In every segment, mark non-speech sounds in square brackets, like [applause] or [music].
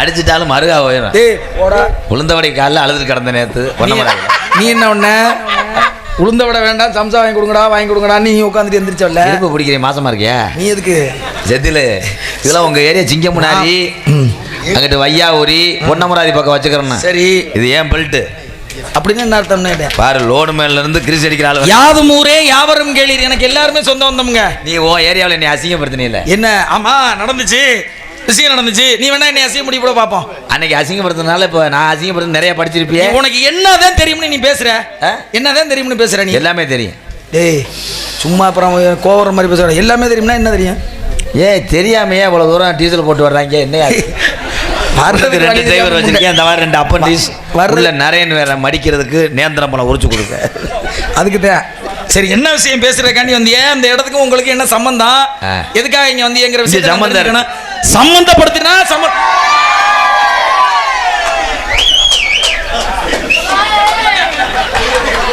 அடிச்சிட்டாலும் மருகா போயிடும் டேய் போடா. உளுந்தவடை காலில் அழுது கிடந்த நேத்து நீ என்ன ஒண்ண? உளுந்த விட வேண்டாம் சம்சா வாங்கி கொடுங்கடா வாங்கி கொடுங்கடா நீ உட்காந்துட்டு எந்திரிச்சோல்ல? இருப்பு பிடிக்கிறேன் மாசமா இருக்கியா? நீ எதுக்கு? செதில் இதெல்லாம் உங்க ஏரியா சிங்கம் முன்னாடி அங்கிட்டு வையா ஊரி பொன்னமராதி பக்கம் வச்சுக்கிறேன்னு. சரி. இது ஏன் பெல்ட்டு? அப்படின்னு என்ன அர்த்தம்னு கேட்டேன். பாரு லோடு மேல இருந்து கிரிஸ் அடிக்கிற ஆளு யாதும் ஊரே யாவரும் கேளீர். எனக்கு எல்லாருமே சொந்த வந்தவங்க. நீ ஓ ஏரியாவில் நீ அசிங்கப்படுத்தினே இல்ல என்ன? ஆமா நடந்துச்சு. விஷயம் நடந்துச்சு. நீ வேணா என்னை அசிங்க முடி கூட பாப்போம் அன்னைக்கு அசிங்கப்படுத்தினால இப்போ நான் அசிங்கப்படுத்தி நிறைய படிச்சிருப்பியே. உனக்கு என்னதான் தெரியும்னு நீ பேசுற? என்னதான் தெரியும்னு பேசுற நீ? எல்லாமே தெரியும். டேய் சும்மா அப்புறம் கோவர மாதிரி பேசுற. எல்லாமே தெரியும்னா என்ன தெரியும்? ஏய் தெரியாமையே அவ்வளவு தூரம் டீசல் போட்டு வர்றாங்க. என்ன [laughs] வர்றதுக்கு ரெண்டு டிரைவர் வச்சிருக்கேன். அந்த மாதிரி ரெண்டு அப்பன்டிஸ் வர்றது- உள்ள நிறைய வேற மடிக்கிறதுக்கு நேந்திரம் பழம் உரிச்சு கொடுக்க. அதுக்கு தான் சரி என்ன விஷயம் பேசுறதுக்காண்டி வந்தியே? அந்த இடத்துக்கு உங்களுக்கு என்ன சம்பந்தம். எதுக்காக இங்க வந்தீங்கிற இந்த விஷயம் சம்பந்தம். சம்பந்தப்படுத்தினா சம்ம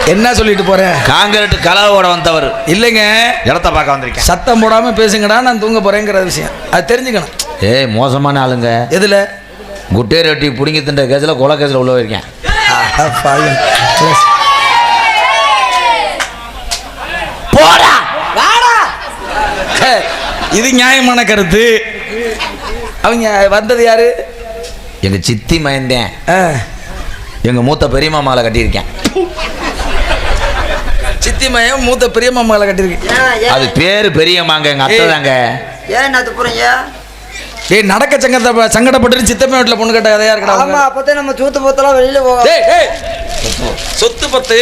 என்ன சொல்லிட்டு போற? காங்கிரட் கலவோட வந்தவர். இல்லைங்க. இடத்த பார்க்க வந்திருக்கேன். சத்தம் போடாம பேசுங்கடா நான் தூங்க போறேங்கிற விஷயம். அது தெரிஞ்சுக்கணும். ஏய் மோசமான ஆளுங்க. எதுல? குட்டே ரொட்டி பிடிங்கி தின்ற கேஸில் கொலை கேஸில் உள்ள இருக்கேன். போடா! இது நியாயமான கருத்து. அவங்க வந்தது யாரு? எங்க சித்தி மயந்தேன் எங்க மூத்த பெரியம்மா மாலை கட்டியிருக்கேன். சித்தி மையம் மூத்த பெரிய மாமாவில் கட்டியிருக்கு. அது பேரு பெரியம்மாங்க எங்க அத்தை தாங்க. ஏன் என்ன துப்புறீங்க டேய் நடக்க சங்கத்தை சங்கடப்பட்டு சித்தப்பா வீட்டில் பொண்ணு கட்ட கதையா இருக்கடா ஆமா அப்பதான் நம்ம சூத்து போத்தெல்லாம் வெளியில போவோம் டேய் டேய் சொத்து பத்து.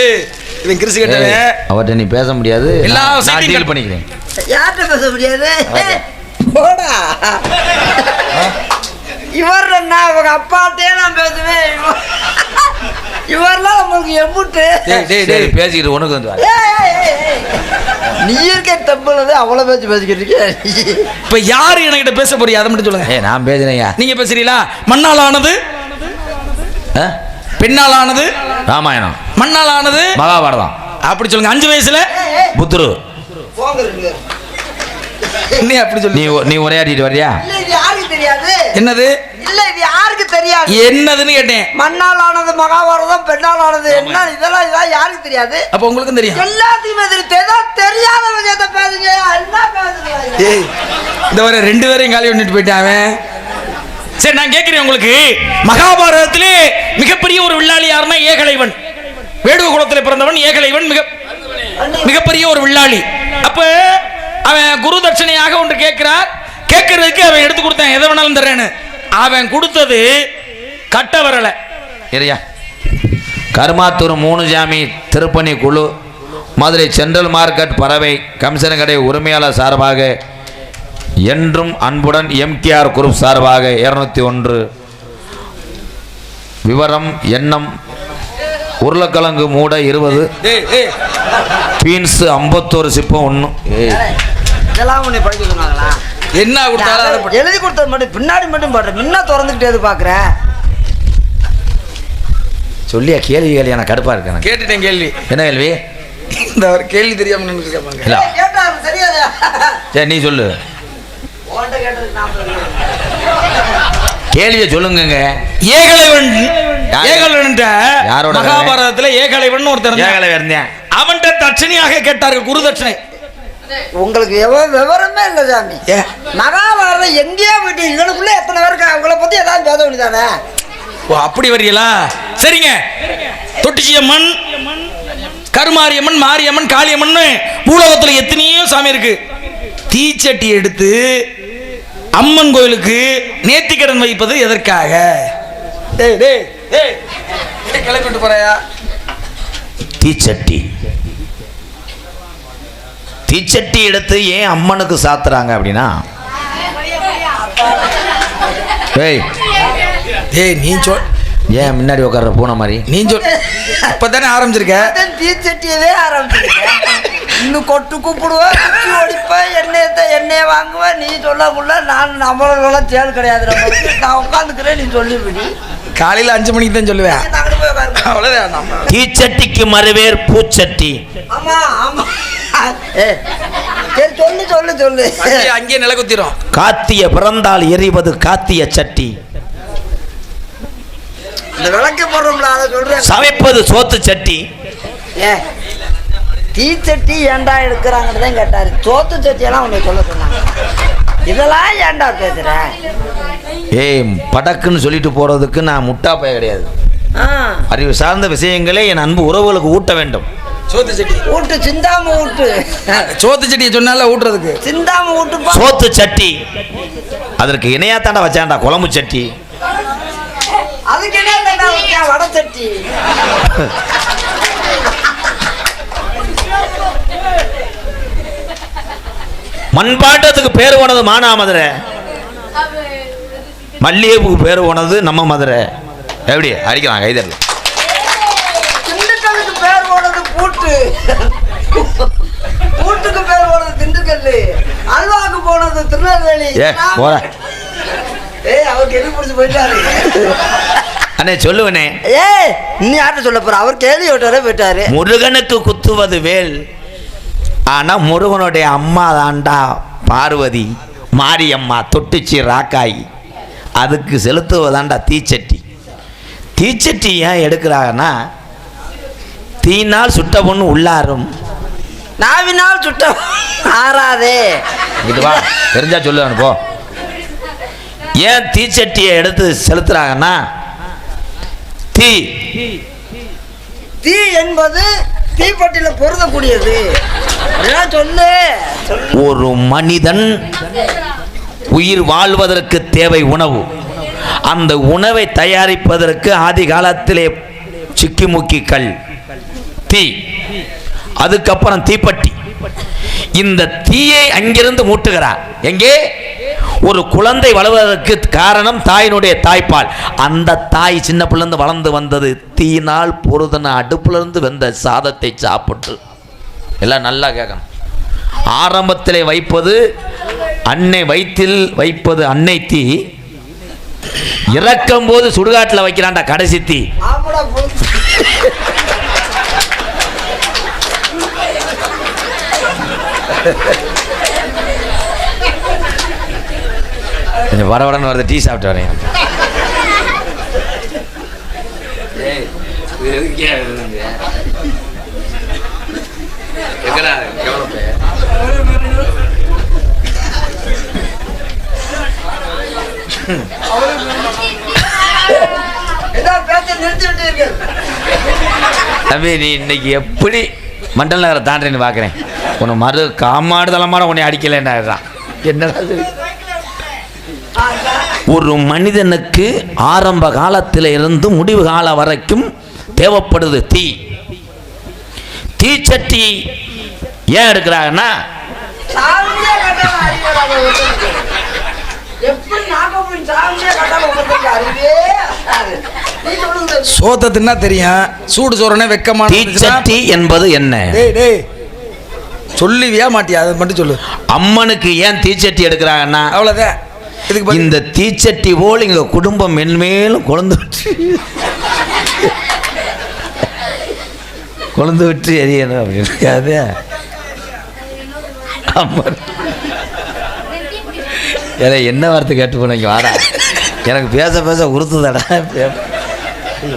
இவன் கிறிஸ்து கட்டவன். அவர்கிட்ட நீ பேச முடியாது. எல்லா நான் சைட்டையும் டீல் கட்- பண்ணிக்கிறேன். யார்கிட்ட பேச முடியாது. போடா. இவர் என்ன அவங்க அப்பாட்டே நான் பேசுவேன். இவ- இவர்லாம் நம்மளுக்கு எம்புட்டு. டேய் டேய் சரி. டேய் பேசிக்கிட்டு உனக்கு வந்து வா. ஏய், ஏய், ஏய், ஏய். நீ இருக்க தம்புலது அவ்வளவு பேச்சு பேசிக்கிட்டு இருக்கிய இப்ப யாரு என்கிட்ட பேச போறியா? அதை மட்டும் சொல்லுங்க. ஏய் நான் பேசுறேன்யா. நீங்க பேசுறீங்களா? மண்ணால் ஆனது ஆ? பெண்ணால் ஆனது ராமாயணம். மண்ணால் ஆனது மகாபாரதம். அப்படி சொல்லுங்க. அஞ்சு வயசுல? புத்துரு. போங்க ரெண்டு பேரும். [laughs] நீ அப்படி நீ சொல்லி நீ உரையாடிட்டு வரியா இல்ல இது யாருக்கு தெரியாது? என்னது? இல்ல இது யாருக்கு தெரியாது? என்னதுன்னு கேட்டேன். மண்ணால் ஆனது மகாபாரதம் பெண்ணால் ஆனது என்ன? இதெல்லாம் இதெல்லாம் யாருக்கு தெரியாது? அப்ப உங்களுக்கும் தெரியும். எல்லாத்தையுமே தெரியும். ஏதோ தெரியாத விஷயத்த பேசுங்க? என்ன பேசுங்க ஏய் இந்த வர ரெண்டு பேரையும் காலி பண்ணிட்டு போயிட்டான் அவன். சரி நான் கேட்கிறேன் உங்களுக்கு. மகாபாரதத்திலே மிகப்பெரிய ஒரு வில்லாளி யாருன்னா ஏகலைவன். வேடுவ குலத்தில் பிறந்தவன் ஏகலைவன். மிக மிகப்பெரிய ஒரு வில்லாளி. அப்ப அவன் குரு தட்சணையாக ஒன்று கேட்கிறார். கேட்கறதுக்கு அவன் எடுத்து கொடுத்தான். எதை வேணாலும் தர்றேன்னு. அவன் கொடுத்தது கட்ட வரலை. சரியா கருமாத்தூர் மூணு ஜாமி திருப்பணி குழு மதுரை சென்ட்ரல் மார்க்கெட் பறவை கமிஷன் கடை உரிமையாளர் சார்பாக என்றும் அன்புடன் எம்கேஆர் குரூப் சார்பாக இரநூத்தி ஒன்று. விவரம் எண்ணம் உருளைக்கிழங்கு மூட இருபது. பீன்ஸு ஐம்பத்தோரு சிப்பம் ஒன்று என்ன கொடுத்தாலும் எழுதி கொடுத்தது மட்டும் பின்னாடி மட்டும் பாடுற முன்ன திறந்துக்கிட்டே பாக்குறேன் சொல்லியா கேள்வி கேள்வி எனக்கு கடுப்பாக இருக்கு எனக்கு. கேட்டுட்டேன் கேள்வி. என்ன கேள்வி? இந்த ஒரு கேள்வி தெரியாம சரியாதா? சரி நீ சொல்லு. கேள்வியை சொல்லுங்கங்க. ஏகலைவன்? ஏகலைவன் யாரோட மகாபாரதத்துல ஏகலைவன் ஒருத்தர் இருந்தான். ஏகலை இருந்தேன். அவன்கிட்ட தட்சணையாக கேட்டார்கள் குரு தட்சணை உங்களுக்கு எவ்வளவு விவரமே இல்லை சாமி. மகாபாரதம் எங்கேயோ போயிட்டு இவனுக்குள்ள எத்தனை பேருக்கு அவங்கள பத்தி ஏதாவது பேச வேண்டியதானே? ஓ அப்படி வரீங்களா சரிங்க. தொட்டிச்சி அம்மன் கருமாரியம்மன் மாரியம்மன் காளியம்மன் பூலோகத்துல எத்தனையோ சாமி இருக்கு. தீச்சட்டி எடுத்து அம்மன் கோயிலுக்கு நேர்த்திக்கடன் வைப்பது எதற்காக? டேய் டேய் டேய். டேய், கிளப்பிட்டு போறாயா? தீச்சட்டி. தீச்சட்டி எடுத்து ஏன் அம்மனுக்கு சாத்துறாங்க அப்படின்னா? ஏய் டேய் நீ சொல் ஏன் முன்னாடி உட்கார்ற பூனை மாதிரி? நீ சொல் இப்பதானே ஆரம்பிச்சிருக்க? அதான் தீச்சட்டியவே ஆரம்பிச்சிருக்கேன் இன்னும் கொட்டு கூப்பிடுவேன் குச்சி ஒடிப்பேன் எண்ணெயத்தை எண்ணெயை வாங்குவேன் நீ சொல்ல முடியல நான் நம்மளெல்லாம் சேல் கிடையாது நம்மளுக்கு நான் உட்காந்துக்கிறேன் நீ சொல்லிவிடி. காலையில அஞ்சு மணிக்கு தான் சொல்லுவேன். அவ்வளவுதான் நம்ம தீச்சட்டிக்கு மறுவேர் பூச்சட்டி. ஆமா ஆமா. ஏ சரி சொல்லு சொல்லு சொல்லு. அங்கேயே நிலை குத்திரும் காத்திய பிறந்தால் எரிவது காத்திய சட்டி. இந்த விளக்கு போடுறோம்ல அதை சொல்றேன். சமைப்பது சோத்து சட்டி. ஏ தீச்சட்டி ஏன்டா எடுக்கிறாங்கன்னு தான் கேட்டாரு. சோத்து சட்டியெல்லாம் உன்னை சொல்ல சொன்னாங்க. இதெல்லாம் ஏன்டா பேசுற? ஏய் படக்குன்னு சொல்லிட்டு போறதுக்கு நான் முட்டா பைய கிடையாது. ஆ. அறிவு சார்ந்த விஷயங்களே என் அன்பு உறவுகளுக்கு ஊட்ட வேண்டும். சோத்து சட்டி. ஊட்டு சிந்தாம ஊட்டு. சோத்து சட்டியை சொன்னால ஊட்டுறதுக்கு. சிந்தாம ஊட்டுப்பா. சோத்து சட்டி. அதற்கு இணையாத்தாண்டா வச்சாண்டா குழம்பு சட்டி. அதுக்கு தண்டா வடை சட்டி. மண்பாட்டத்துக்கு பேர் போனது மானாமதுரை மல்லிகைப்பூக்கு பேர் போனது நம்ம மதுரை. எப்படி? அடிக்கலாம் திண்டுக்கல்லுக்கு பேர் போனது பூட்டு. பூட்டுக்கு பேர் போனது திண்டுக்கல் அல்வாக்கு போனது திருநெல்வேலி. ஏ போற. ஏய் அவருக்கு எது பிடிச்சி போயிட்டாரு? அண்ணே சொல்லுவனே ஏய் நீ யார்கிட்ட சொல்ல போற? அவர் கேள்வி விட்டாரே போயிட்டாரு. முருகனுக்கு குத்துவது வேல் ஆனா முருகனுடைய அம்மா தாண்டா பார்வதி மாரியம்மா தொட்டுச்சி ராக்காயி. அதுக்கு செலுத்துவதாண்டா தீச்சட்டி. தீச்சட்டி ஏன் எடுக்கிறாங்கன்னா தீனால் சுட்ட பொண்ணு உள்ளாரும். நாவினால் சுட்ட ஆறாதே. இது வா தெரிஞ்சா சொல்லு போ ஏன் தீச்சட்டியை எடுத்து செலுத்துறாங்கன்னா தீ. தீ என்பது தீப்பட்டியில பொருந்தக்கூடியது. அதெல்லாம் சொல்லு. ஒரு மனிதன் உயிர் வாழ்வதற்கு தேவை உணவு. அந்த உணவை தயாரிப்பதற்கு ஆதி காலத்திலே சிக்கிமுக்கி கல் தீ அதுக்கப்புறம் தீப்பட்டி. இந்த தீயை அங்கிருந்து மூட்டுகிறார். எங்கே? ஒரு குழந்தை வளர்வதற்கு காரணம் தாயினுடைய தாய்ப்பால். அந்த தாய் சின்ன பிள்ளைந்து வளர்ந்து வந்தது. தீயினால் பொருதன அடுப்புலருந்து வெந்த சாதத்தை சாப்பிட்டு எல்லாம் நல்லா கேட்கணும் ஆரம்பத்தில் வைப்பது அன்னை வயிற்றில் வைப்பது அன்னை தீ. இறக்கும் போது சுடுகாட்டில் வைக்கிறான்டா கடைசி தீ. கொஞ்சம் வரவடன்னு வருது டீ சாப்பிட்டு வரேன் ஏதோ பேச்ச நிறுத்தி விட்டீர்கள் தம்பி நீ இன்னைக்கு எப்படி மண்டல நகரை தாண்டேன்னு பார்க்குறேன் உன்னை மறு காமாடு தளமாட உன்னை அடிக்கலைன்னா என்னடா ஒரு மனிதனுக்கு ஆரம்ப காலத்தில் இருந்து முடிவு காலம் வரைக்கும் தேவைப்படுது தீ. தீச்சட்டி ஏன் எடுக்கிறாங்கன்னா? சாமியே கட்டாம அறிவியல் அதை ஒருத்தனுக்கு. எப்படி நாகப்பன் சாமியே கட்டாம ஒருத்தனுக்கு அறிவே வராது. நீ சொல்லுங்க. சோத்தை தின்னா தெரியும்? சூடு சோறனே வெக்கமான தீச்சட்டி என்பது என்ன? டேய் டேய். சொல்லுவியா மாட்டியா? அதை மட்டும் சொல்லு. அம்மனுக்கு ஏன் தீச்சட்டி எடுக்கிறாங்கன்னா அவ்வளோதான் இந்த தீச்சட்டி போல் எங்க குடும்பம் மென்மேலும் கொழுந்து விட்டு. கொழுந்து விட்டு எரியணும் அப்படின்னு. அம்மன் ஏன்னா என்ன வார்த்தை கேட்டு போனீங்க வாடா. எனக்கு பேச பேச உறுத்துதடா.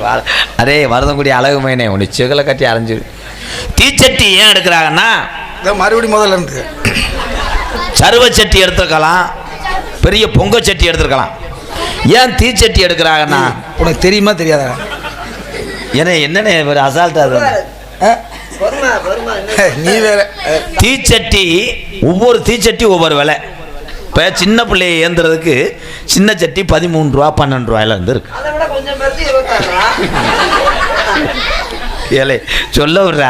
வாடா. அரே மருதங்குடி அழகு மைனே உன்னை செகலை கட்டி அரைஞ்சிரு தீச்சட்டி ஏன் எடுக்கிறாங்கன்னா மறுபடியும் முதல்ல இருந்து. சருவ சட்டி எடுத்துக்கலாம் பெரிய பொங்க சட்டி எடுத்துருக்கலாம். ஏன் தீச்சட்டி எடுக்கிறாங்கன்னா உனக்கு தெரியுமா தெரியாதா? ஏன்னா என்னென்ன ஒரு அசால்ட்டா நீ வேற தீச்சட்டி ஒவ்வொரு தீச்சட்டி ஒவ்வொரு விலை. இப்போ சின்ன பிள்ளையை ஏந்துறதுக்கு சின்ன சட்டி பதிமூணு ரூபா பன்னெண்டு ரூபாயில இருந்து இருக்கு. அதை விட கொஞ்சம் பெருசு இருபத்தாறா? ஏலே சொல்ல விடுற.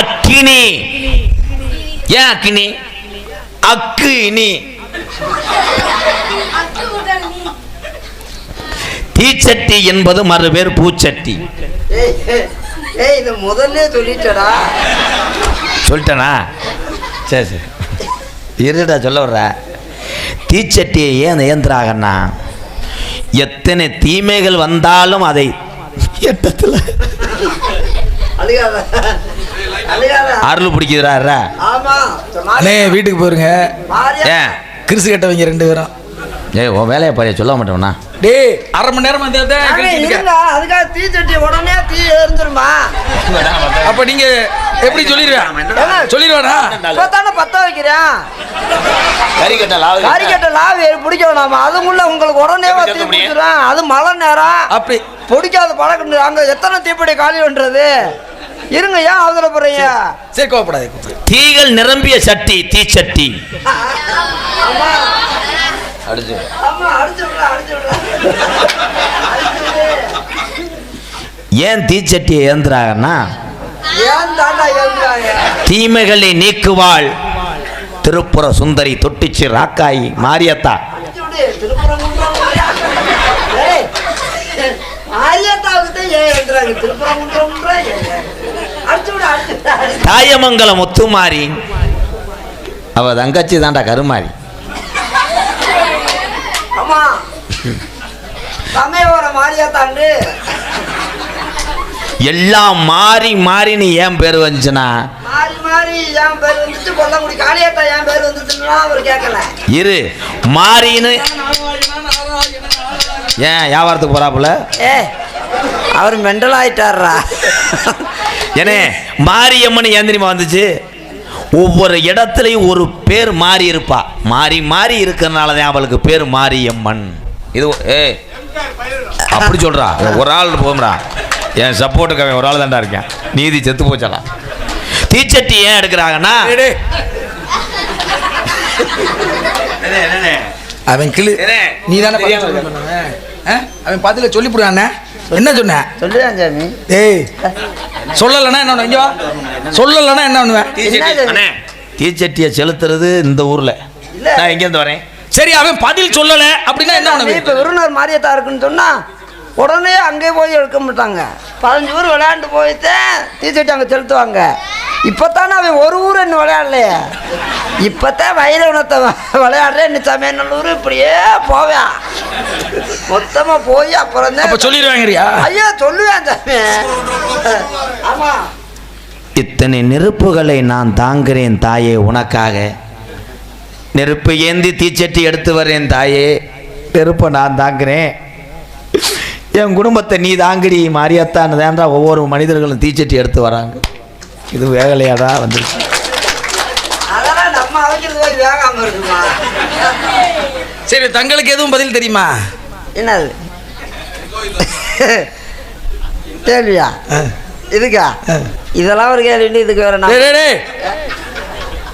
அக்கினி. ஏன் அக்கினி? அக்கு இனி. தீச்சட்டி என்பது மறுபேர் பூச்சட்டி. ஏய் இது முதல்ல சொல்லிட்டடா. சொல்லிட்டேனா? சரி சரி. இருடா சொல்ல வர்ற. தீச்சட்டியை ஏன் ஏந்திராகன்னா எத்தனை தீமைகள் வந்தாலும் அதை எட்டத்தில் அருள் பிடிக்கிறாரா ஆமா அண்ணே வீட்டுக்கு போயிருங்க. ஏன்? கிறிசு கட்டவங்க ரெண்டு பேரும். ஏய் உன் வேலையை பாரு சொல்ல மாட்டேவனா டேய் அரை மணி நேரம் வந்து அதுக்காக தீ சட்டி உடனே தீ எரிஞ்சிருமா அப்ப நீங்க எப்படி சொல்லிடுவேன் சொல்லிடுவானா இப்பதானே பத்த வைக்கிறேன் கறி கட்டா கறிக்கட்டை லாவி பிடிக்க வேணாமா? அதுக்குள்ள உங்களுக்கு உடனே தீ முடியும்? பிடிச்சிடும் அது மழை நேரம். அப்படி. பிடிக்காத பழக்கம் அங்க எத்தனை தீப்பெட்டி காலி பண்றது? இருங்க ஏன் அவசரப்படுறீங்க சரி கோவப்படாது கூப்பிடு தீகள் நிரம்பிய சட்டி தீச்சட்டி. அம்மா அடிச்சு. ஏன் தீச்சட்டியை ஏந்துறாங்கன்னா? தாண்டா தீமைகளை நீக்குவாள். திருப்புர சுந்தரி தொட்டிச்சு ராக்காயி மாரியத்தா. அடிச்சு விடு திருப்பரங்குன்றம் ஏய் ஆரியத்தாவுக்கு ஏன் சமயபுரம் மாரியாத்தாண்டு எல்லாம் மாறி மாறின்னு ஏன் பேர் வந்துச்சுன்னா? மாறி மாறி என் பேர் வந்துச்சு? கொல்லங்குடி காளியாத்தா என் பேர் வந்துச்சுன்னா அவர் கேட்கல. இரு மாறின்னு ஏன் வியாபாரத்துக்கு போறாப்புல? ஏ அவர் மெண்டல் ஆயிட்டாரா ஏனே மாரியம்மன் ஏன் தெரியுமா வந்துச்சு? ஒவ்வொரு இடத்துலையும் ஒரு பேர் மாறி இருப்பா. மாறி மாறி இருக்கிறனால தான் அவளுக்கு பேர் மாரியம்மன். இது ஏ. அப்படி சொல்றா. ஒரு ஆள் போம்றா என் சப்போர்ட்டுக்கு அவன் ஒரு ஆள் தான்டா இருக்கேன். நீதி செத்து போச்சடா. தீச்சட்டி ஏன் எடுக்கிறாங்கன்னா. அவன் கிளு? நீ தானே அவன் பதில சொல்லி போடுவானே என்ன சொன்ன? சொல்லுவேன் சாமி. ஏய் சொல்லலைன்னா என்ன பண்ணுவ? இங்க வா. சொல்லலைன்னா என்ன பண்ணுவேன் தீச்சட்டியை செலுத்துறது இந்த ஊர்ல. நான் எங்கேருந்து வரேன். சரி அவன் பதில் சொல்லல. அப்படின்னா என்ன இப்ப விருந்தர் மாரியத்தா இருக்குன்னு சொன்னா உடனே அங்கே போய் எடுக்க மாட்டாங்க. பதினஞ்சு ஊர் விளையாண்டு போயிட்டேன் தீச்சட்டி அங்கே செலுத்துவாங்க. இப்போத்தானே அவன் ஒரு ஊர் என்ன விளையாடலையே. இப்போத்தான் வைரவனத்தை விளையாடுறேன் இன்னும் சமயநல்லூர் இப்படியே போவேன். மொத்தமாக போய் அப்புறம் அப்ப தான் சொல்லிடுவாங்கறியா? ஐயா சொல்லுவேன் சாமி. ஆமா. இத்தனை நெருப்புகளை நான் தாங்குறேன் தாயே உனக்காக. நெருப்பு ஏந்தி தீச்சட்டி எடுத்து வரேன் தாயே. நெருப்பை நான் தாங்குறேன். என் குடும்பத்தை நீ தாங்குடி மாரியாத்தான்னு தான்டா ஒவ்வொரு மனிதர்களும் தீச்சட்டி எடுத்து வராங்க. இது வேகலையாடா வந்துருச்சு. சரி தங்களுக்கு எதுவும் பதில் தெரியுமா? என்னது? கேள்வியா? இதுக்கா? இதெல்லாம் ஒரு கேள்வி இதுக்கு வேற டேய், டேய், டேய்.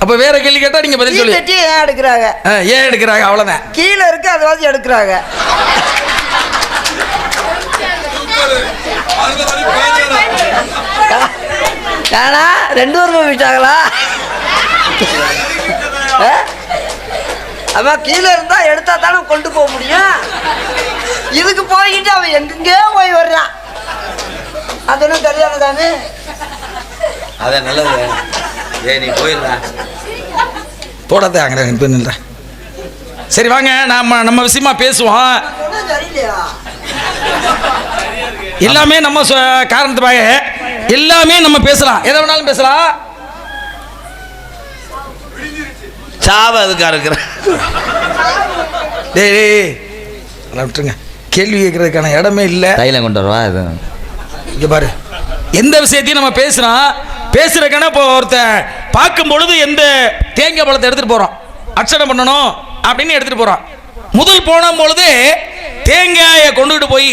அப்ப வேற கேள்வி கேட்டா நீங்க பதில் சொல்லி. தட்டி ஏன் எடுக்கிறாங்க? ஏன் எடுக்கிறாங்க? அவ்வளவுதான். கீழே இருக்கு அது வந்து எடுக்கிறாங்க. ஏன்னா ரெண்டு பேரும் போயிட்டாங்களா? அவன் கீழே இருந்தா எடுத்தா தானே கொண்டு போக முடியும். இதுக்கு போய்கிட்டு அவன் எங்கெங்கேயோ போய் வர்றான். அது ஒன்றும் தெரியாது தானே அதான் நல்லது. ஏ நீ போயிடலாம் போடாத அங்கே இப்போ சரி வாங்க நாம நம்ம விஷயமா பேசுவோம். எல்லாமே நம்ம சொ- காரணத்துக்காக எல்லாமே நம்ம பேசலாம். எதை வேணாலும் பேசலாம். சாவ அதுக்கா இருக்கிற. டேய் விட்டுருங்க. கேள்வி கேட்கறதுக்கான இடமே இல்லை. தைலம் கொண்டு வருவா இது. இங்க பாரு. எந்த விஷயத்தையும் நம்ம பேசுறோம் பேசுறதுக்கான இப்போ ஒருத்தன் பார்க்கும் பொழுது எந்த தேங்காய் பழத்தை எடுத்துட்டு போறோம். அர்ச்சனை பண்ணணும் அப்படின்னு எடுத்துட்டு போறோம். முதல் போன பொழுது தேங்காயை கொண்டுகிட்டு போய்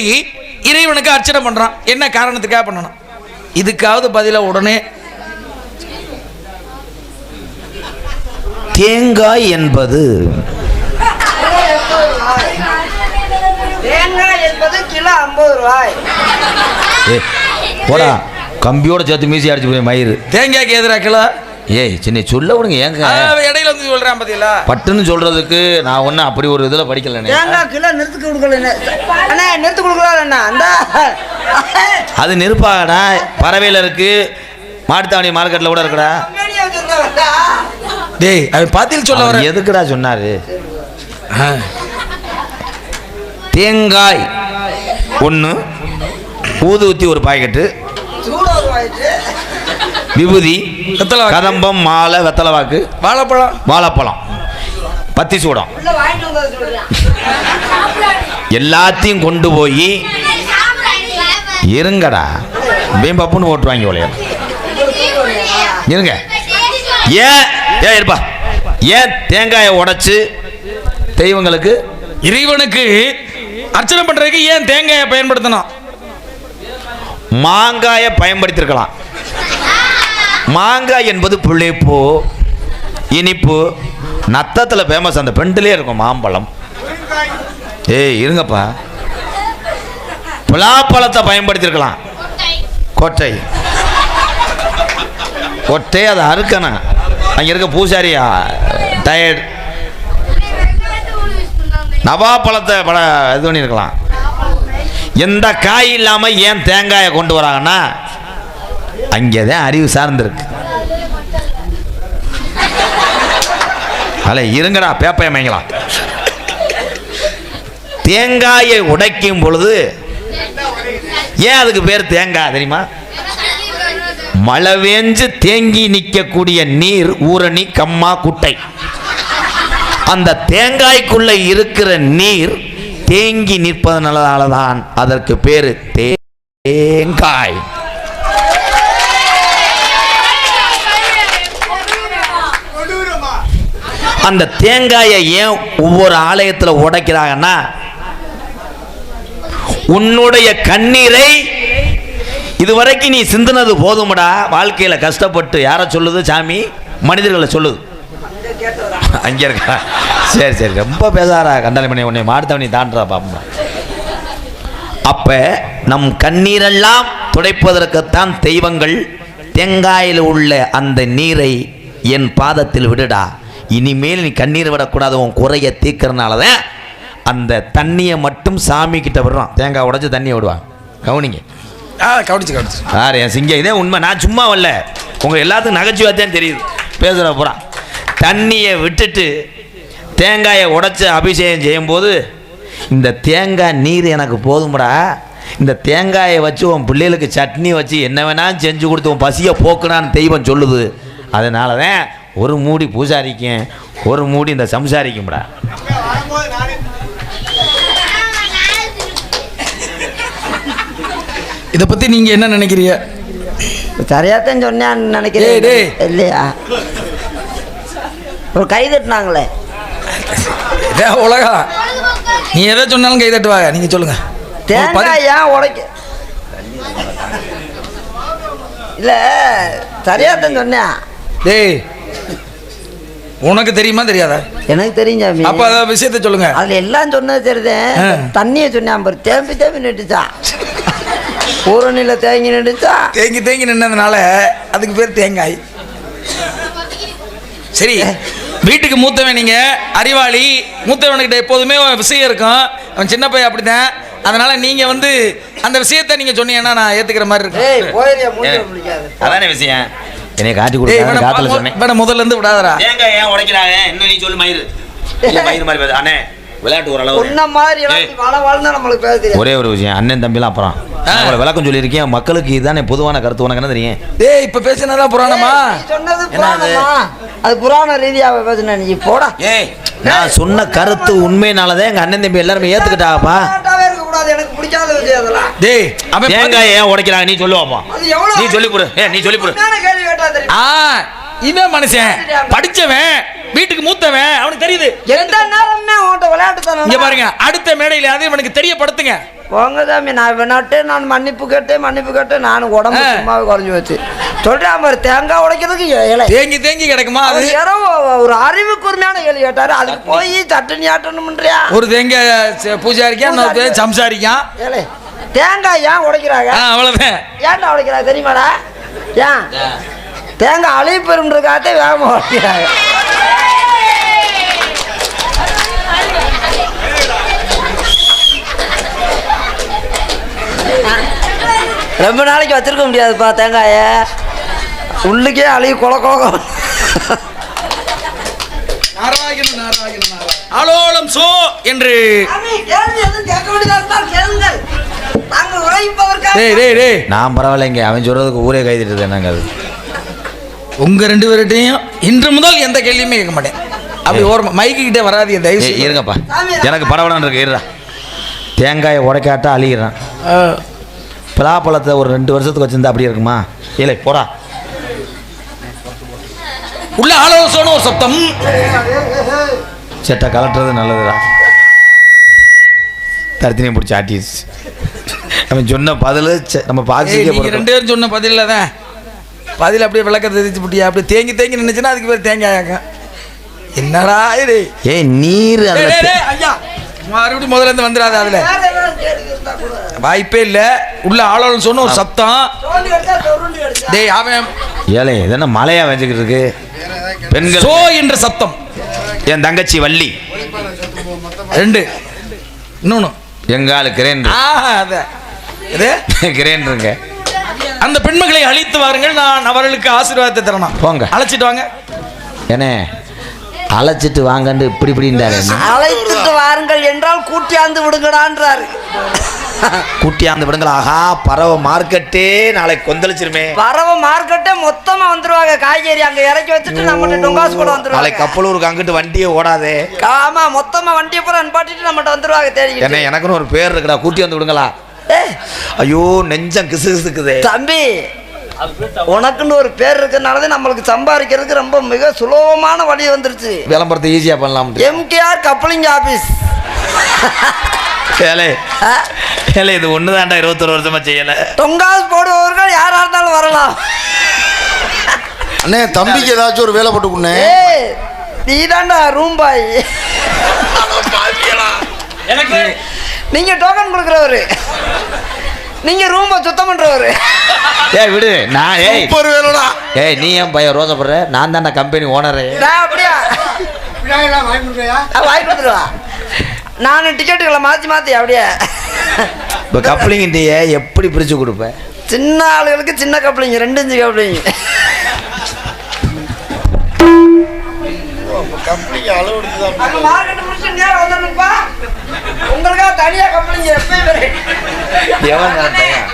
இறைவனுக்கு அர்ச்சனை பண்றான். என்ன காரணத்துக்காக பண்ணணும்? இதுக்காவது பதில உடனே. தேங்காய் என்பது தேங்காய் என்பது கிலோ ஐம்பது ரூபாய். போடா. கம்பியோட சேர்த்து மீசி அடிச்சு போய் மயிறு. தேங்காய்க்கு எதிராக கிலோ? ஏய் சின்ன சொல்ல விடுங்க ஏங்க. இடையில வந்து சொல்றான் பாத்தீங்களா? பட்டுன்னு சொல்றதுக்கு நான் ஒன்றும் அப்படி ஒரு இதில் படிக்கலண்ணே தேங்காய் கிலோ நிறுத்து கொடுக்கல அண்ணா நிறுத்து கொடுக்கலாம் அண்ணா? அந்த அது நெருப்பாகடா பறவையில் இருக்கு. மாட்டுத்தாவணி மார்க்கெட்டில் கூட இருக்குடா. டேய் அவன் பதில் சொல்ல வர. எதுக்குடா சொன்னாரு? தேங்காய் ஒன்று ஊதுவத்தி ஒரு பாக்கெட்டு விபூதி. கதம்பம் மாலை வெத்தலை வாக்கு வாழைப்பழம். வாழைப்பழம். பத்தி சூடம். எல்லாத்தையும் கொண்டு போய் இருங்கடா. பீம்பப்புன்னு ஓட்டு வாங்கி ஒளைய இருங்க. ஏன்? ஏன் இருப்பா. ஏன் தேங்காயை உடைச்சு தெய்வங்களுக்கு இறைவனுக்கு அர்ச்சனை பண்றதுக்கு ஏன் தேங்காயை பயன்படுத்தணும்? மாங்காயை பயன்படுத்தியிருக்கலாம் மாங்காய் என்பது புளிப்பு இனிப்பு நத்தத்தில் ஃபேமஸ் அந்த பெண்டுலே இருக்கும் மாம்பழம். ஏய் இருங்கப்பா. பலாப்பழத்தை பயன்படுத்தியிருக்கலாம் கொட்டை. கொட்டை அதை அறுக்கணும் அங்கே இருக்க பூசாரியா? டயர்ட் நவாப்பழத்தை பல இது பண்ணியிருக்கலாம் எந்த காய் இல்லாமல் ஏன் தேங்காயை கொண்டு வராங்கன்னா அங்கே தான் அறிவு சார்ந்திருக்கு. அல்ல இருங்கடா பேப்பையமைங்களா தேங்காயை உடைக்கும் பொழுது ஏன் அதுக்கு பேர் தேங்காய் தெரியுமா? மழை வேஞ்சு தேங்கி நிற்கக்கூடிய நீர் ஊரணி கம்மா குட்டை. அந்த தேங்காய்க்குள்ள இருக்கிற நீர் தேங்கி நிற்பதனால தான் அதற்கு பேர் தேங்காய். அந்த தேங்காயை ஏன் ஒவ்வொரு ஆலயத்தில் உடைக்கிறாங்கன்னா உன்னுடைய கண்ணீரை இதுவரைக்கும் நீ சிந்தினது போதும்டா. வாழ்க்கையில் கஷ்டப்பட்டு யாரை சொல்லுது சாமி? மனிதர்களை சொல்லுது. அங்கே இருக்கா? சரி சரி. ரொம்ப பேசாரா கண்டாலிமணி உன்னை மாடுத்தவனி தாண்டா பாப்பா அப்ப நம் கண்ணீரெல்லாம் துடைப்பதற்குத்தான் தெய்வங்கள் தேங்காயில் உள்ள அந்த நீரை என் பாதத்தில் விடுடா. இனிமேல் நீ கண்ணீர் விடக்கூடாது உன் குறைய தீர்க்கறனால தான் அந்த தண்ணியை மட்டும் சாமி கிட்ட விடுறான். தேங்காய் உடைச்சு தண்ணியை விடுவான் கவனிங்க. ஆ கவனிச்சு கவனிச்சு. யார் என் சிங்க இதே உண்மை. நான் சும்மா வரல. உங்க எல்லாத்துக்கும் நகைச்சுவை தான் தெரியுது. பேசுகிற பூரா தண்ணியை விட்டுட்டு தேங்காயை உடைச்சு அபிஷேகம் செய்யும்போது இந்த தேங்காய் நீர் எனக்கு போதும்டா. இந்த தேங்காயை வச்சு உன் பிள்ளைகளுக்கு சட்னி வச்சு என்ன வேணாலும் செஞ்சு கொடுத்து உன் பசியை போக்குனான்னு தெய்வம் சொல்லுது. அதனால தான் ஒரு மூடி பூசாரிக்கும் ஒரு மூடி இந்த சம்சாரிக்கும்டா. இதை பத்தி நீங்க என்ன நினைக்கிறீங்க? சரியாத்தான் சொன்னேன்னு டேய், நினைக்கிறேன். இல்லையா? ஒரு கை தட்டினாங்களே. இதான் உலகம் நீ எதை சொன்னாலும் கை தட்டுவாங்க. நீங்க சொல்லுங்க. ஒரு பதி- தேங்காய் ஏன் உடைக்க? இல்லை சரியாத்தான் சொன்னேன். டேய் உனக்கு தெரியுமா தெரியாதா? எனக்கு தெரியும் சாமி. அப்ப அத விஷயத்த சொல்லுங்க. அதுல எல்லாம் சொன்னது ஆ. தண்ணியை சொன்னான் பாரு. தேம்பி தேம்பி நட்டுச்சான் பூரணியில் தேங்கி நட்டுச்சா தேங்கி தேங்கி நின்னதுனால அதுக்கு பேர் தேங்காய். சரி. வீட்டுக்கு மூத்தவன் நீங்க அறிவாளி மூத்தவனுக்கிட்ட எப்போதுமே ஒரு விஷயம் இருக்கும். அவன் சின்ன பையன் அப்படிதான் அதனால நீங்க வந்து அந்த விஷயத்தை நீங்க சொன்னீங்கன்னா நான் ஏத்துக்கிற மாதிரி ஏய் இருக்கும் அதானே விஷயம்? என்னை காட்டி கொடுத்தா காத்துல சொன்னேன். இவனை முதல்ல இருந்து விடாதடா. தேங்காய் ஏன் உடைக்கிறாங்க? இன்னும் நீ சொல்லு மயிறு. மயிறு மாதிரி. அண்ணே விளையாட்டு ஓரளவு உன்ன மாதிரி நம்மளுக்கு பேச தெரியும் ஒரே ஒரு விஷயம் அண்ணன் தம்பிலாம் அப்புறம். நான் உங்களை விளக்கம் சொல்லியிருக்கேன் மக்களுக்கு இதுதானே பொதுவான கருத்து உனக்கு என்ன தெரியும்? டேய் இப்ப பேசினதா புராணமா? நீ சொன்னது? புராணமா? அது புராண ரீதியாக பேசுன நீ போடா. ஏய். நான் சொன்ன கருத்து உண்மையினாலதான் எங்க அண்ணன் தம்பி எல்லாருமே ஏத்துக்கிட்டாப்பா எனக்கு பிடிக்காத விஷயம் அதெல்லாம். டேய் அவன் பதி- தேங்காய் ஏன் உடைக்கிறாங்க? நீ சொல்லுவாப்பா அது எவ்வளவு நீ சொல்லி கொடு. ஏ நீ சொல்லி கொடு. உண்மையான கேள்வி கேட்டா தெரியும்? ஆ இவன் மனுஷன். படிச்சவன் வீட்டுக்கு மூத்தவன் அவனுக்கு தெரியுது. எந்த நேரமே உன்கிட்ட விளையாட்டு இங்க பாருங்க அடுத்த மேடையில அது இவனுக்கு தெரியப்படுத்துங்க. போங்க சாமி நான் வினாட்டு நான் மன்னிப்பு கேட்டேன் மன்னிப்பு கேட்டேன் நான் உடம்பு. சும்மாவே குறைஞ்சி வச்சு சொல்றேன் பாரு தேங்காய் உடைக்கிறதுக்கு இலை. தேங்கி தேங்கி கிடக்குமா அது? யாரோ ஒரு அறிவு கூர்மையான கேள்வி கேட்டாரு. அதுக்கு போய் சட்டனி ஆட்டணும்ன்றியா? ஒரு தேங்காய் பூஜாரிக்கா இன்னொரு சம்சாரிக்கான் ஏலே தேங்காய் ஏன் உடைக்கிறாங்க? அவ்வளவுதான். ஏன்டா உடைக்கிறாங்க தெரியுமாடா? ஏன்? தேங்காய் அழிவு பெறுன்றதுக்காகத்தே வேகமாக உடைக்கிறாங்க ரொம்ப நாளைக்கு வச்சிருக்க முடியாதுப்பா தேங்காய. உள்ளுக்கே அழுகி கொல கொல ஆலோலம் சோ என்று டேய் டேய் டேய். நான் பரவாயில்லைங்க. அவன் சொல்றதுக்கு ஊரே கைதிட்டு என்னங்க அது? உங்க ரெண்டு பேர்கிட்டையும் இன்று முதல் எந்த கேள்வியுமே கேட்க மாட்டேன். அப்படி ஓரமா மைக்கு கிட்டே வராதீங்க தயவு ஏய், செய்து. இருங்கப்பா. எனக்கு பரவாயில்ல இருக்கு இருடா. தேங்காயை உடைக்காட்டா அழிகிறான் ஆ. பலாப்பழத்தை ஒரு ரெண்டு வருஷத்துக்கு வச்சிருந்தா அப்படி இருக்குமா? இல்லை போடா. உள்ள ஆலோசனை ஒரு சப்தம். செட்டை கலட்டுறது நல்லதுடா. தரத்தினையும் பிடிச்சி ஆட்டிடுச்சு. அவன் சொன்ன பதில் நம்ம பாசிக்க நீங்க ரெண்டு பேரும் சொன்ன பதில் தான் பதில் அப்படியே விளக்கத்தை தெரிச்சு புட்டியா? அப்படியே தேங்கி தேங்கி நின்னுச்சுன்னா அதுக்கு பேர் தேங்காயாக்க. என்னடா இது? ஏய் நீர் ஐயா மறுபடியும் முதல்ல இருந்து வந்துடாத அதுல. வாய்ப்பே இல்ல. உள்ள ஆளோன்னு சொன்ன ஒரு சத்தம். டேய் அவன் ஏழை இது என்ன மலையா வச்சுக்கிட்டு இருக்கு? பெண்கள் சோ என்ற சத்தம். என் தங்கச்சி வள்ளி. ரெண்டு. இன்னொன்னு. எங்காலு கிரேன் ஆ அத. இது? [laughs] கிரேன்ருங்க அந்த பெண்மகளை அழைத்து வாருங்கள் நான் அவர்களுக்கு ஆசீர்வாதத்தை தரணும் போங்க. அழைச்சிட்டு வாங்க. ஏனே அழைச்சிட்டு வாங்கன்னு இப்படி இப்படின்றாரு என்ன? அழைத்துட்டு வாருங்கள் என்றால் கூட்டியாந்து விடுங்கடான்றாரு. கூட்டியாந்து விடுங்களா. ஆஹா பறவை மார்க்கெட்டே நாளைக்கு கொந்தளிச்சிருமே. பறவை மார்க்கெட்டே மொத்தமா வந்துருவாங்க. காய்கறி அங்க இறக்கி வச்சுட்டு நம்மகிட்ட டொங்காசு கூட நாளைக்கு வந்துருவாங்க கப்பலூருக்கு அங்கிட்டு வண்டியே ஓடாதே. ஆமா மொத்தமா வண்டியை பூரா அனுப்பாட்டிட்டு நம்மகிட்ட வந்துருவாங்க என்ன தேடிக்கிட்டு எனக்குன்னு ஒரு பேர் இருக்குடா. கூட்டி வந்து விடுங்களா? ஐயோ நெஞ்சம் கிசு கிசுக்குதே தம்பி உனக்குன்னு ஒரு பேர் இருக்கிறதுனாலதான் நம்மளுக்கு சம்பாதிக்கிறதுக்கு ரொம்ப மிக சுலபமான வழி வந்துருச்சு. விளம்பரத்தை ஈஸியா பண்ணலாம் எம்கேஆர் கப்ளிங் ஆபீஸ் ஏலே ஏலே இது ஒன்று தாண்டா இருபத்தொரு வருஷமா செய்யல. டொங்காஸ் போடுபவர்கள் யாரா இருந்தாலும் வரலாம். அண்ணே தம்பிக்கு ஏதாச்சும் ஒரு வேலை போட்டு கொடுண்ணே. ஏய் நீ தாண்டா ரூம் பாய் எனக்கு நீங்க டோக்கன் கொடுக்குறவரு. நீங்க ரூமை சுத்தம் பண்றவரு. ஏய் விடு. நான் ஏய். சூப்பர் வேலைடா. ஏய் நீ ஏன் பையன் ரோசப்படுற நான் தான்டா கம்பெனி ஓனரு நான் அப்படியா? வாங்கி கொடுத்துருவா. நான் டிக்கெட்டுகளை மாற்றி மாற்றி அப்படியே. இப்போ கப்ளிங்கிட்டே எப்படி பிரித்து கொடுப்பேன் சின்ன ஆளுகளுக்கு சின்ன கப்ளிங்க ரெண்டு இன்ச்சு கப்ளிங்க கம்பெனிக்கு அளவு எடுத்து அங்க உங்களுக்காக தனியா கப்ளிங்க எப்பயுமே. எவன் நான் பையன்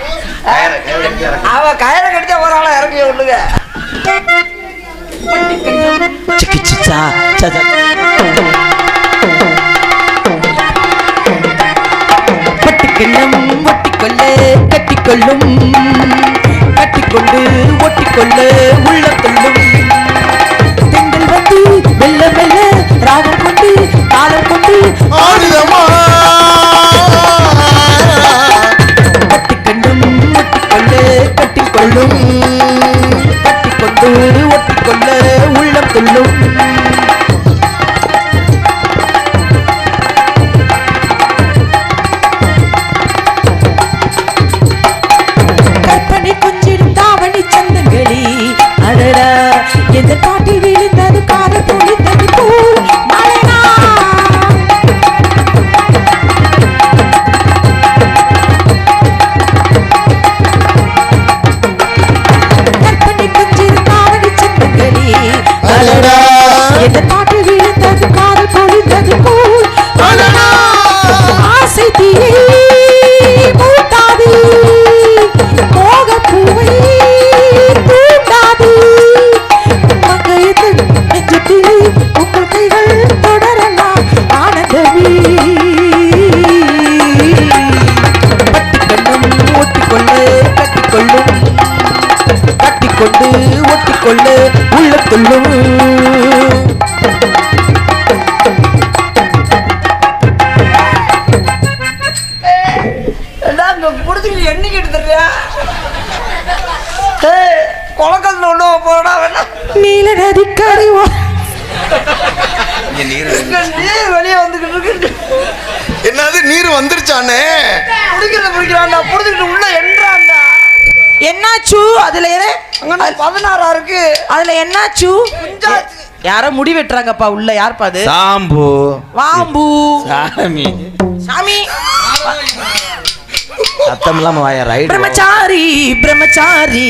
அவ கயிறை கடிச்சா ஒரு ஆளை இறக்கி விடுங்க சிக்கி சிச்சா சா, சா. பட்டுக்கிண்ணம் ஒட்டிக்கொள்ள கட்டிக்கொள்ளும். கட்டிக்கொண்டு ஒட்டிக்கொள்ள உள்ள கொள்ளும். திங்கள் வந்து மெல்ல மெல்ல ராகம் கொண்டு தாளம் கொண்டு என்னாச்சு? அதுல என்ன? அங்க பதினாறா இருக்கு? அதுல என்னாச்சு? குஞ்சாச்சு. யாரோ முடி வெட்டுறாங்கப்பா உள்ள யார்ப்பா அது? சாம்பு. வாம்பு. சாமி. சாமி. சத்தம் இல்லாம வாயா ரைட் பிரம்மச்சாரி பிரம்மச்சாரி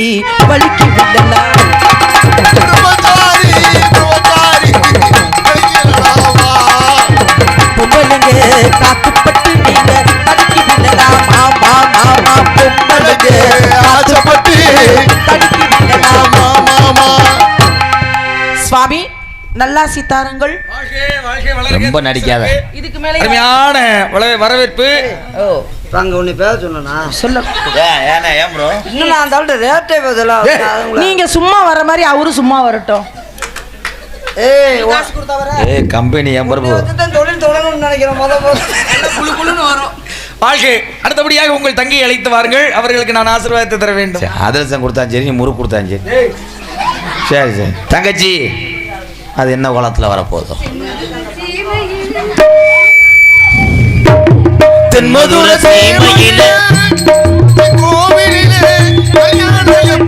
வலிக்கு பிரம்மச்சாரி, பிரம்மச்சாரி. பொம்பளைங்க காத்துப்பட்டு நல்லா நல்லாசி தாருங்கள். ரொம்ப நடிக்காத. இதுக்கு மேலே அருமையான வள- வரவேற்பு. ஓ. அங்க ஒண்ணு பேச சொன்னா சொல்ல. ஏன்னா ஏன் ப்ரோ இன்னும் நான் அந்த ரேட்டே நீங்க சும்மா வர மாதிரி அவரு சும்மா வரட்டும். ஏய் ஏ கம்பெனி ஏன் உன்னை தொழில் தொடங்கணும்னு நினைக்கிறேன் முத போது குழு குழுன்னு வரும். வாழ்க்கை அடுத்தபடியாக உங்கள் தங்கையை அழைத்து வாருங்கள். அவர்களுக்கு நான் ஆசீர்வாதத்தை தர வேண்டும். அதிரசம் கொடுத்தாலும் சரி நீ முறுக்கு கொடுத்தாலும் சரி. சரி சரி. தங்கச்சி. அது என்ன குளத்தில் வரப்போதும் தென்மதுர சீமையில கோவிலிலே கல்யாணம்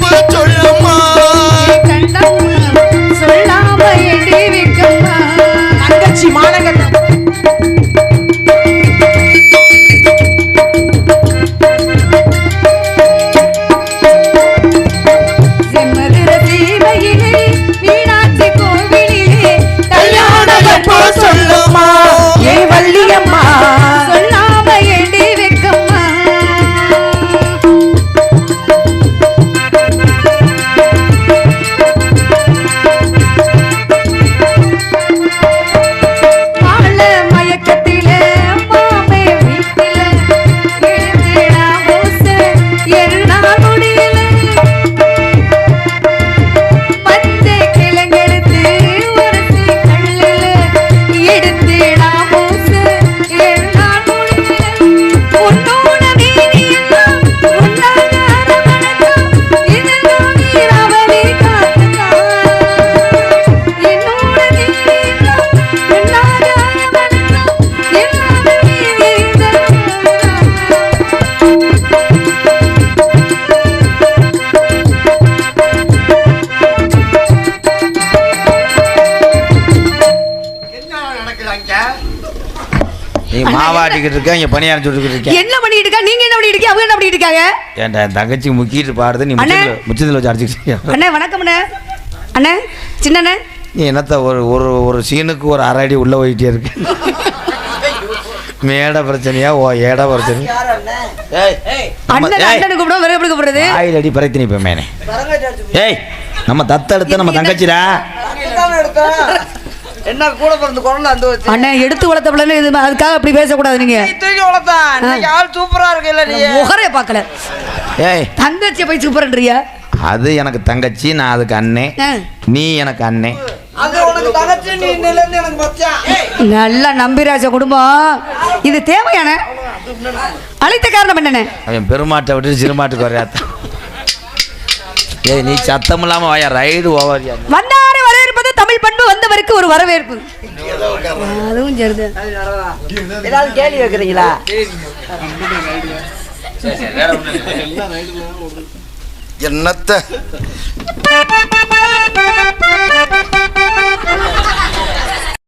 இருக்க? இங்க பணியாரம் சுட்டுக்கிட்டு இருக்க என்ன பண்ணிட்டு இருக்கா? நீங்க என்ன பண்ணிட்டு இருக்கீங்க? அவங்க என்ன பண்ணிட்டு இருக்காங்க? ஏன்டா என் தங்கச்சி முக்கிட்டு பாடுது நீ. முச்சத்தில் வச்சு அடிச்சுக்கிட்டு அண்ணே வணக்கம் அண்ணே. அண்ணே சின்னண்ணே. நீ என்னத்த ஒரு ஒரு ஒரு சீனுக்கு ஒரு அரை அடி உள்ள போயிட்டே இருக்கு. மேடை பிரச்சனையா? ஓ ஏடா பிரச்சனை. ஆயில் அடி பறைத்து நிப்பேன் மேனே. ஏய் நம்ம தத்தெடுத்த நம்ம தங்கச்சிடா. என்ன கூட பிறந்து குழந்தை அந்த வச்சு அண்ணே எடுத்து வளர்த்த பிள்ளைன்னு இது அதுக்காக அப்படி பேசக்கூடாது நீங்க. தூக்கி வளர்த்தான் இன்னைக்கு ஆள் சூப்பரா இருக்குல்ல நீ? முகரைய பார்க்கல. ஏய். தங்கச்சியை போய் சூப்பர்ன்றியா அது எனக்கு தங்கச்சி நான் அதுக்கு அண்ணே. நீ எனக்கு அண்ணே. அது உனக்கு தங்கச்சி நீ இன்னில இருந்து எனக்கு மச்சான் நல்லா நம்பிராஜ குடும்பம். இது தேவையான அழைத்த காரணம் என்னண்ணே? அவன் பெருமாட்டை விட்டு சிறுமாட்டுக்கு வரையாத்த ஏய் நீ சத்தம் இல்லாம வாயா ரைடு ஓவர் வரவேற்பது தமிழ் பண்பு வந்தவருக்கு ஒரு வரவேற்பு. அதுவும் சரி ஏதாவது கேள்வி வைக்கிறீங்களா என்னத்த?